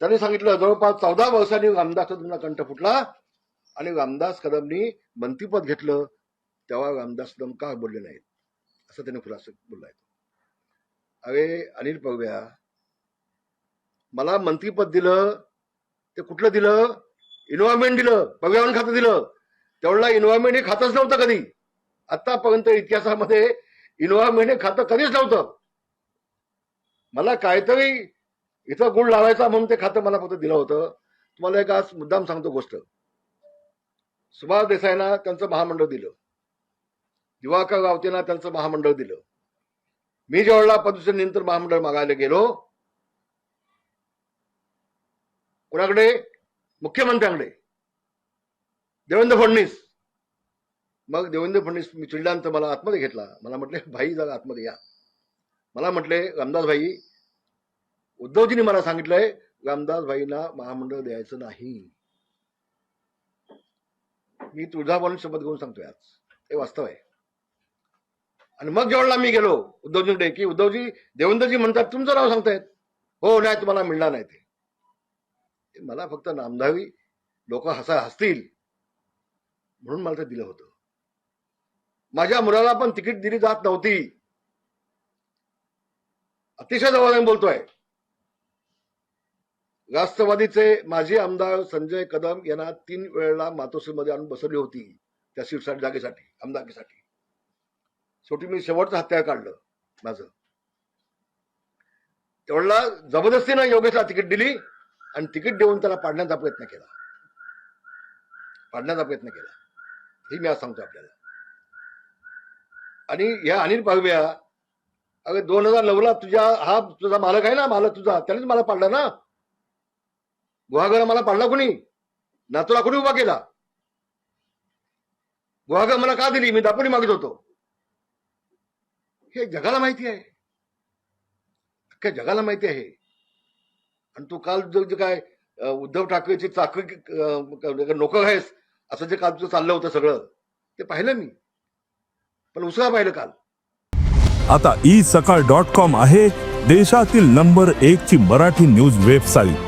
त्यांनी सांगितलं जवळपास चौदा वर्षांनी रामदास कदमला कंठ फुटला आणि रामदास कदमनी मंत्रीपद घेतलं तेव्हा रामदास कदम का बोलले नाहीत? असं त्याने खुलासा बोललाय. अरे अनिल पगव्या मला मंत्रीपद दिलं ते कुठलं दिलं? इन्व्हायरमेंट दिलं पर्यावरण खातं दिलं. तेवढा इन्व्हायरमेंट हे खातच नव्हतं कधी. आतापर्यंत इतिहासामध्ये इन्व्हायरमेंट हे खातं कधीच नव्हतं. मला काहीतरी इथं गुळ लावायचा म्हणून ते खातं मला फक्त दिलं होतं. तुम्हाला एक आज मुद्दाम सांगतो गोष्ट. सुभाष देसाईंना त्यांचं महामंडळ दिलं. दिवाकर गावतेना त्यांचं महामंडळ दिलं. मी ज्यावेळेला पदविनंतर महामंडळ मागायला गेलो कोणाकडे? मुख्यमंत्र्यांकडे. देवेंद्र फडणवीस. मग देवेंद्र फडणवीस मी चिडल्यानंतर मला आतमध्ये घेतला. मला म्हटले भाई जरा आतमध्ये या. मला म्हटले रामदास भाई उद्धवजींनी मला सांगितलंय रामदासबाईंना महामंडळ द्यायचं नाही. मी तुळजाभवानी शपथ घेऊन सांगतोय आज. हे वास्तव आहे. आणि मग जेवढला मी गेलो उद्धवजींकडे की उद्धवजी देवेंद्रजी म्हणतात तुमचं नाव सांगतायत. हो नाही तुम्हाला मिळणार नाही ते. ते मला फक्त नामधावी लोक हसा हसतील म्हणून मला ते दिलं होतं. माझ्या मुलाला पण तिकीट दिली जात नव्हती. अतिशय जवळ बोलतोय. राष्ट्रवादीचे माजी आमदार संजय कदम यांना तीन वेळेला मातोश्रीमध्ये आणून बसवली होती त्या सीटसाठी जागेसाठी आमदारकीसाठी. शेवटी मी शेवटचं हत्या काढलं माझं. तेवढला जबरदस्तीनं योगेशला तिकीट दिली आणि तिकीट देऊन त्याला पाडण्याचा प्रयत्न केला. पाडण्याचा प्रयत्न केला. हे मी आज सांगतो आपल्याला. आणि ह्या अनिल पागव्या अगं दोन हजार नऊला तुझ्या हा तुझा मालक आहे ना मालक तुझा त्यानेच मला पाडला ना? गुहागर मला पाडला कोणी? नातूला कोणी उभा केला? गुहागर मला का दिली? मी दापोली मागत होतो. हे जगाला माहिती आहे. अख्ख्या जगाला माहिती आहे. आणि तू काल जो काय उद्धव ठाकरेची चाकरी नोकर आहेस असं जे काल तुझं चाललं होतं सगळं ते पाहिलं मी. पण उसळा पाहिलं काल. आता ई सकाळ डॉट कॉम आहे देशातील नंबर एक ची मराठी न्यूज वेबसाईट.